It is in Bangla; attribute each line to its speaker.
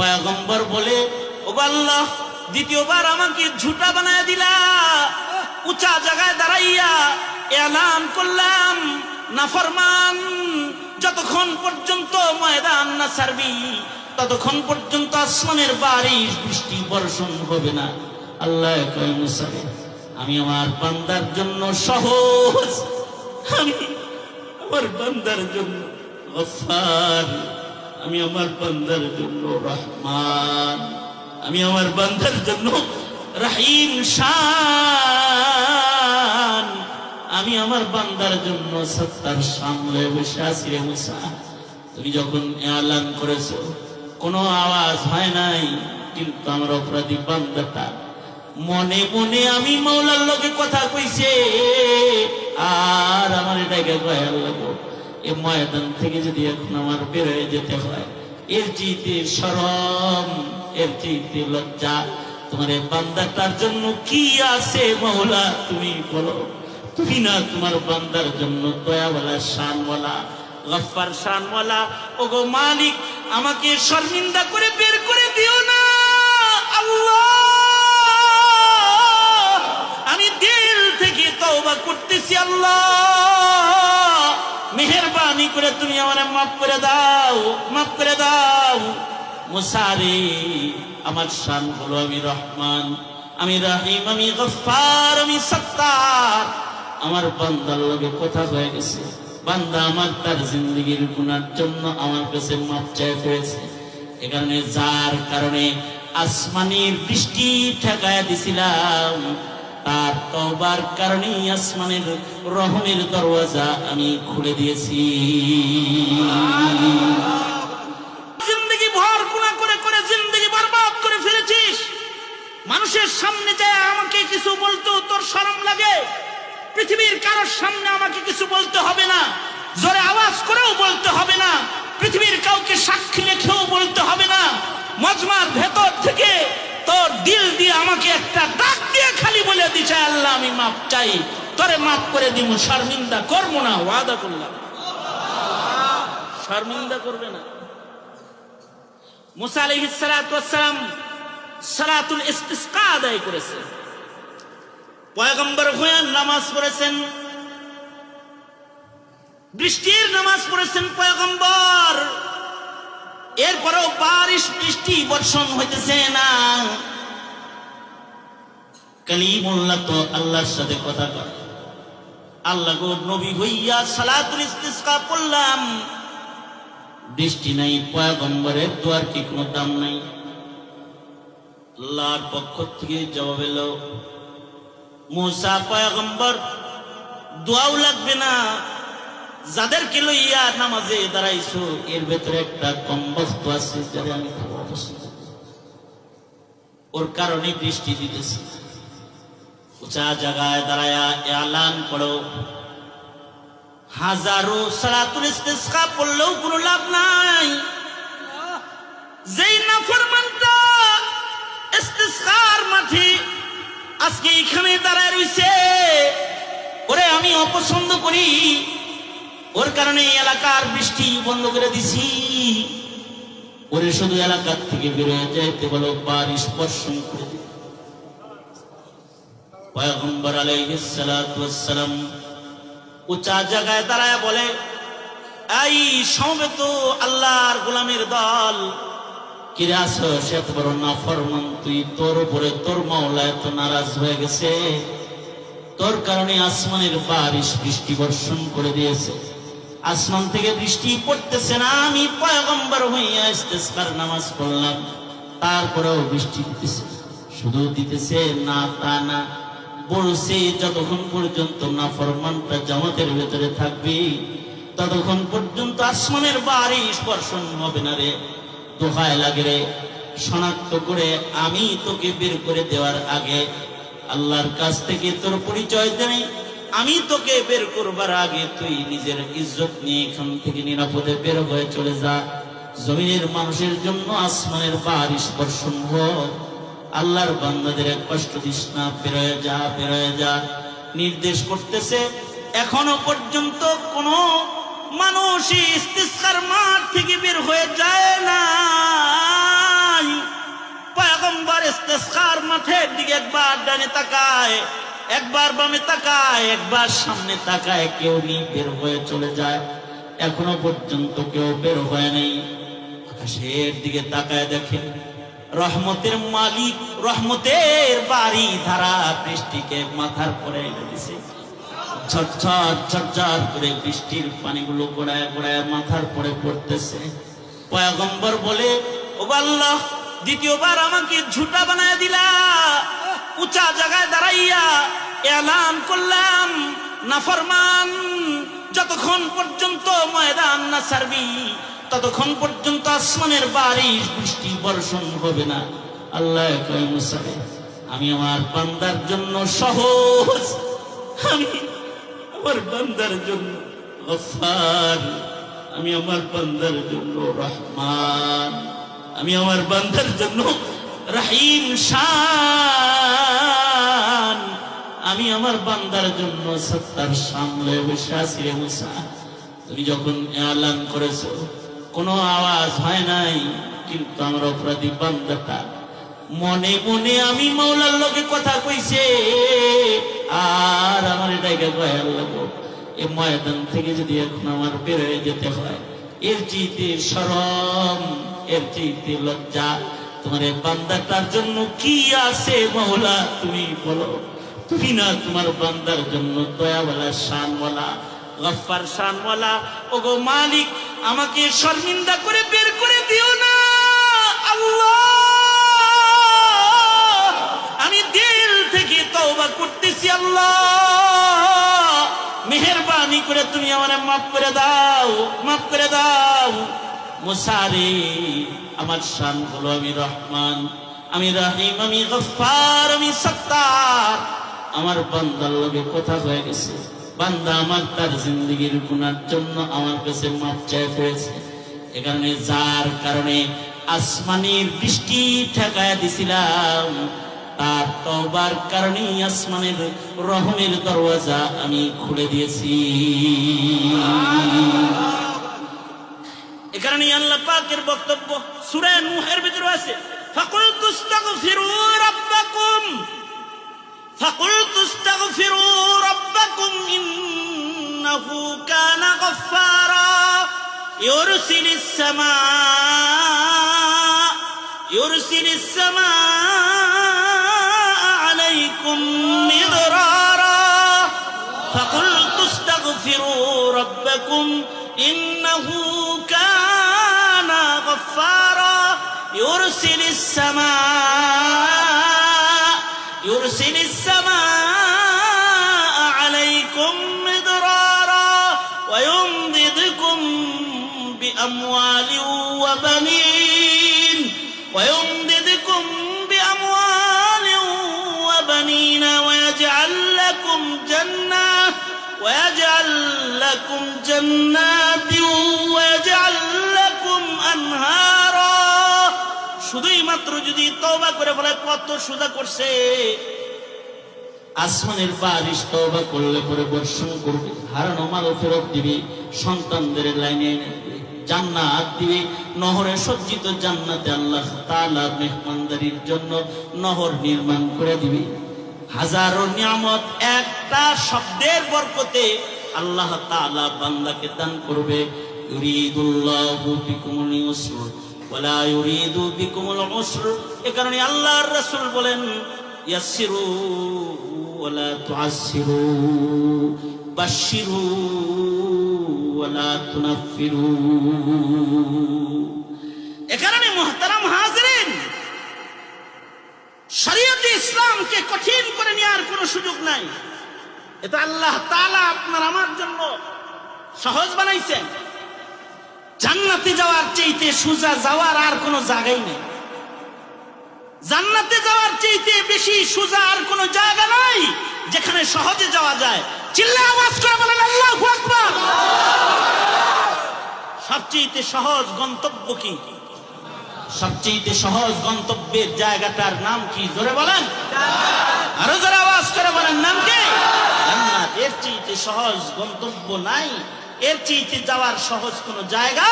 Speaker 1: পয়গম্বর বলে, ও বাল্লাহ দ্বিতীয়বার আমাকে ঝুটা বানায় দিলা। উঁচা জায়গায় দাঁড়াইয়া এলান করলাম। নাফরমান যতক্ষণ পর্যন্ত ময়দান না ছাড়বি, ততক্ষণ পর্যন্ত আসমানের বারিশ বৃষ্টি বর্ষণ হবে না। আল্লাহ আমি আমার বান্দার জন্য সহজ। আমি আমার বান্দার জন্য আমি আমার বান্দার জন্য রহমান। আমি আমার বান্দার জন্য রাহিম শান। আমি আমার বান্দার জন্য সত্তার সামলে বসে আছি রে মুসা। তুমি যখন এলান করেছ, কোনো আওয়াজ হয় নাই, কিন্তু আমার অপরাধী বান্দাটা মনে মনে আমি মৌলার লোকে কথা কইছে, আর আমার এটাকে কয়াল লাগো এ ময়দান থেকে যদি এখন আমার বের হয়ে যেতে হয়, এর চাইতে সরম, এর চাইতে লজ্জা। তোমার এই বান্দাটার জন্য কি আছে মৌলা তুমি বলো। তুমি না তোমার বান্দার জন্য দয়াওয়ালা, শানওয়ালা গফার শানওয়ালা। গো মালিক, আমাকে শর্মিন্দা করে বের করে দিও না। আল্লাহ! আমি দিল থেকে তওবা করতেছি, আল্লাহ! মেহেরবানি করে তুমি আমার মাফ করে দাও, মাফ করে দাও। মুসারে আমার শান হলো আমি রহমান, আমি রাহিম, আমি গফার, আমি সত্তার। আমার বান্দার লগে কথা হয়ে গেছে। বান্দা আমার তার জিন্দগির গুনার জন্য আমার কাছে মাপ চাই হয়েছে এ কারণে, যার কারণে আসমানের বৃষ্টি ঠেকায় দিছিলাম। তার তবার কারণেই আসমানের রহমের দরওয়াজা আমি খুলে দিয়েছি। ভর করে করে করে ফেলেছিস। মানুষের সামনে যায় আমাকে কিছু বলতো তোর শরম লাগে। পৃথিবীর কারোর সামনে আমাকে কিছু বলতে হবে না। জোরে আওয়াজ করেও বলতে হবে না। পৃথিবীর কাউকে সাক্ষী রেখেও বলতে হবে না। মজমার ভেতর থেকে তোর দিল দিয়ে আমাকে একটা ডাক দিয়ে খালি বলে দিছে, আল্লাহ আমি মাপ চাই। তোরে মাফ করে দিব শর্মিন্দা করব না, ওয়াদা করলাম। শর্মিন্দা করবে না। মুসা সালাম সালাতুল আদায় করেছেন পয়গম্বর নামাজ পড়েছেন। বৃষ্টির নামাজ পড়েছেন পয়গম্বর। এরপরেও বারিশ বৃষ্টি বর্ষণ হইতেছে না। কালিমুল্লাহ তো আল্লাহর সাথে কথা কয়। আল্লাহ গো নবী হইয়া সালাতুল ইস্তিসকা পড়লাম বৃষ্টি নাই, পয়গম্বরের দোয়ার কি কোনো দাম নাই। আল্লাহর পক্ষ থেকে জবাব এলো, মুসা পয়গম্বর, দোয়াও লাগবে না। যাদেরকে লইয়া নামাজে দাঁড়াইছো, এর ভেতরে একটা কম বস্তু আছে যাদের আমি ওর কারণে বৃষ্টি দিতেছে। উঁচা জায়গায় দাঁড়ায়া এলান করো। হাজারো সালাতুল ইস্তিসকা পড়লেও কোনো লাভ নাই। যেই নাফরমানটা ইস্তিসকার মাঠে আজকে এখানে দাঁড়ায় রইছে। ওরে আমি অপছন্দ করি। ওর কারণে এই এলাকার বৃষ্টি বন্ধ করে দিছি। ওরে শুধু এলাকার থেকে বেরোয় যাইতে বলো, বারিশ বর্ষণ করে গোলামের বড় না ফরমান তুই তোর তোর এত নারাজ হয়ে গেছে। তোর কারণে আসমানের বারিশ বৃষ্টি বর্ষণ করে দিয়েছে। আসমান থেকে বৃষ্টি পড়তেছে না, আমি পয়গম্বর হইয়া ইস্তেসকার নামাজ পড়লাম। তারপরেও বৃষ্টি দিতেছে, শুধু দিতেছে না তা না, বলছে যতক্ষণ পর্যন্ত না ফরমানটা জামাতের ভেতরে থাকবে, ততক্ষণ পর্যন্ত আসমানের বারিশ বর্ষণ হবে না রে। দোহায় লাগে রে, শনাক্ত করে আমি তোকে বের করে দেওয়ার আগে, আল্লাহর কাছ থেকে তোর পরিচয় দেয় আমি তোকে বের করবার আগে তুই নিজের ইজ্জত নিয়ে এখান থেকে নিরাপদে বের হয়ে চলে যা। জমিনের মানুষের জন্য আসমানের বর্ষণ হোক। আল্লাহর বান্দাদের এক কষ্ট দিস না বেরোয় যা বেরোয় যা। নির্দেশ করতেছে, এখনও পর্যন্ত কোনো মানুষ ইস্তিস্কার মাঠ থেকে বের হয়ে যায় না মাঠের দিকে একবার ডানে তাকায়। একবার বামে তাকায়, একবার সামনে তাকায়, কেউ নেই, বের হয়ে চলে যায়। এখনও পর্যন্ত কেউ বের হয়ে নেই। আকাশের দিকে তাকায় দেখেন রহমতের মালিক, রহমতের বাড়ি, ধারা বৃষ্টিকে মাথার পরে এনে দিছে। ঝরঝর ঝরঝর করে বৃষ্টির পানিগুলো গোড়ায় গোড়ায় মাথার পরে পড়তেছে। পয়গম্বর বলে ও আল্লাহ দ্বিতীয়বার আমাকে ঝুটা বানায় দিলা। উঁচা জায়গায় দাঁড়াইয়া এলান করলাম। নাফরমান যতক্ষণ পর্যন্ত ময়দান না ছাড়বি, ততক্ষণ পর্যন্ত আসমানের বারিশ বৃষ্টি বর্ষণ হবে না। আল্লাহ আমি আমার বান্দার জন্য সহজ, আমি আমার বান্দার জন্য আমি আমার বান্দার জন্য রহমান, আমি আমার বান্দার জন্য রাহিম শান আমি আমার বান্দার জন্য সত্তার সামলে বসে আছি রে মুসা। তুমি যখন এলান করেছ, কোনো আওয়াজ হয় নাই, কিন্তু আমার অপরাধী বান্দাটা মনে মনে আমি মৌলার লোকে কথা কইছে, আর আমার এটাকে কয়ার লাগো এ ময়দান থেকে যদি এখন আমার বেরোয় যেতে হয়, এর চাইতে সরম, এর চাইতে লজ্জা। তোমার বান্দাটার জন্য কি আছে মৌলা, তুমি বলো। তুমি তোমার বান্দার জন্য দয়াওয়ালা শানওয়ালা গফার শানওয়ালা। ওগো মালিক, আমাকে শর্মিন্দা করে বের করে দিও না। আল্লাহ! আমি দিল থেকে তওবা করতেছি, আল্লাহ! মেহেরবানি করে তুমি আমার মাফ করে দাও, মাফ করে দাও। মুসারে, আমার শান হলো আমি রহমান, আমি রাহিম, আমি গফার আমি সত্তার। আমার বান্দার লগে কথা হয়ে গেছে। বান্দা আমার তার জিন্দগির গুনার জন্য আমার কাছে মাপ চাই হয়েছে। এ কারণে যার কারণে আসমানের বৃষ্টি ঠেকায় দিছিলাম, তার তবার কারণেই আসমানের রহমের দরওয়াজা আমি খুলে দিয়েছি। এ কারণে আল্লাহ পাকের বক্তব্য সূরা নূহের ভিতরে আছে ফাকুলতু ইস্তাগফিরু রাব্বাকুম فقلت استغفروا ربكم إنه كان غفارا. يرسل السماء يرسل السماء عليكم مدرارا. فقلت استغفروا ربكم إنه كان غفارا. يرسل السماء بأموال وبنين ويمددكم بأموال وبنين ويجعل لكم جنات ويجعل لكم جنات ويجعل لكم أنهارا শুধুই মাত্র যদি তওবা করে বলে কত সুদা করছে আসমানের বারিশ তওবা করলে পরে বর্ষণ করবে হারানো মাল ফেরত দিবে সন্তানদের লাইনে এনে দিবে, জান্নাত দিবে। নহরে সজ্জিত জান্নাতে আল্লাহ তাআলা মেহমানদারির জন্য নহর নির্মাণ করে দিবে। হাজারো নিয়ামত একটা শব্দের বরকতে আল্লাহ তাআলা বান্দাকে দান করবে। ইউরিদুল্লাহু বিকুমুল ইউসর, ওয়ালা ইউরিদু বিকুমুল উসর। এ কারণে আল্লাহর রাসূল বলেন, ইয়াসসিরু ওয়ালা তুআসসিরু, বাশশিরু ওয়ালা তুনাফফিরু এ কারণে মুহতারাম হাজিরিন, শরীয়তে ইসলামকে কঠিন করে নেওয়ার কোনো সুযোগ নাই। এটা আল্লাহ তাআলা আপনার আমার জন্য সহজ বানাইছেন। জান্নাতে যাওয়ার চাইতে সোজা যাওয়ার আর কোনো জায়গাই নেই। জান্নাতে যাওয়ার চাইতে বেশি সোজা আর কোনো জায়গা নাই, যেখানে সহজে যাওয়া যায়। চিল্লা আওয়াজ করে বলেন, আল্লাহু আকবার! সবচেয়ে সহজ গন্তব্য কি? সবচেয়ে সহজ গন্তব্যের জায়গাটার নাম কি? জোরে বলেন। আরও জোরে আওয়াজ করে বলেন, নাম কি? এর চেয়ে সহজ গন্তব্য নাই। এর চেয়ে যাওয়ার সহজ কোনো জায়গা